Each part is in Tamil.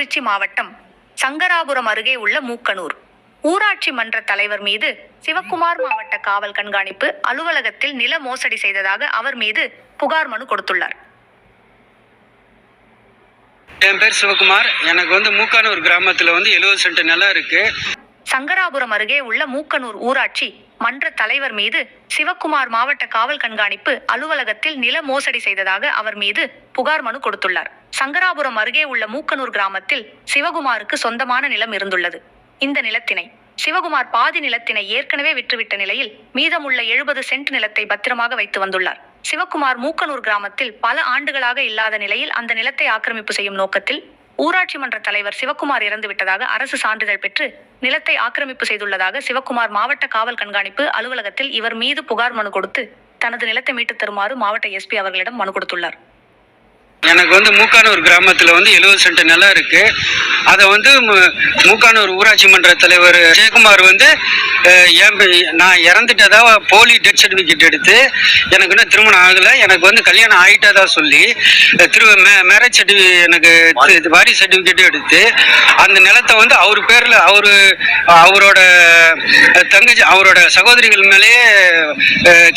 கள்ளக்குறிச்சி மாவட்டம் சங்கராபுரம் அருகே உள்ள மூக்கனூர். ஊராட்சி மன்ற தலைவர் மீது சிவக்குமார் மாவட்ட காவல் கண்காணிப்பு அலுவலகத்தில் நில மோசடி செய்ததாக அவர் மீது புகார் மனு கொடுத்துள்ளார். என் பேர் சிவகுமார் எனக்கு வந்து மூக்கானூர் கிராமத்தில் வந்து எழுபது சென்ட் நிலம் இருக்கு. சங்கராபுரம் அருகே உள்ள மூக்கனூர் ஊராட்சி மன்ற தலைவர் மீது சிவக்குமார் மாவட்ட காவல் கண்காணிப்பு அலுவலகத்தில் நில மோசடி செய்ததாக அவர் மீது புகார் மனு கொடுத்துள்ளார். சங்கராபுரம் அருகே உள்ள மூக்கனூர் கிராமத்தில் சிவகுமாருக்கு சொந்தமான நிலம் இருந்துள்ளது. இந்த நிலத்தினை சிவகுமார் பாதி நிலத்தினை ஏற்கனவே விற்றுவிட்ட நிலையில் மீதமுள்ள எழுபது சென்ட் நிலத்தை பத்திரமாக வைத்து வந்துள்ளார். சிவகுமார் மூக்கனூர் கிராமத்தில் பல ஆண்டுகளாக இல்லாத நிலையில் அந்த நிலத்தை ஆக்கிரமிப்பு செய்யும் நோக்கத்தில் ஊராட்சி மன்ற தலைவர் சிவக்குமார் இறந்துவிட்டதாக அரசு சான்றிதழ் பெற்று நிலத்தை ஆக்கிரமிப்பு செய்துள்ளதாக சிவக்குமார் மாவட்ட காவல் கண்காணிப்பு அலுவலகத்தில் இவர் மீது புகார் மனு கொடுத்து தனது நிலத்தை மீட்டுத் தருமாறு மாவட்ட எஸ்பி அவர்களிடம் மனு கொடுத்துள்ளார். எனக்கு வந்து மூக்கானூர் கிராமத்தில் வந்து எழுபது சென்ட் நிலம் இருக்கு. அதை வந்து மு- மூக்கானூர் ஊராட்சி மன்ற தலைவர் ஜெயக்குமார் வந்து என் நான் இறந்துட்டதா போலி டெத் சர்டிஃபிகேட் எடுத்து எனக்கு இன்னும் திருமணம் ஆகலை. எனக்கு வந்து கல்யாணம் ஆகிட்டதா சொல்லி திரு மேரேஜ் சர்டிஃபிகேட் எனக்கு வாரி சர்டிஃபிகேட் எடுத்து அந்த நிலத்தை வந்து அவர் பேரில் அவர் அவரோட தங்கச்சி அவரோட சகோதரிகள் மேலேயே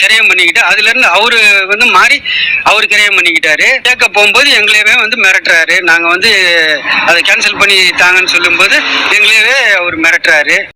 கிரயம் பண்ணிக்கிட்டு அதுலேருந்து அவரு வந்து மாறி அவர் கிரயம் பண்ணிக்கிட்டாரு. கேட்க போகும்போது எங்களையவே வந்து மிரட்டுறாரு. நாங்கள் வந்து அதை கேன்சல் பண்ணி தாங்கன்னு சொல்லும்போது எங்களையவே அவர் மிரட்டுறாரு.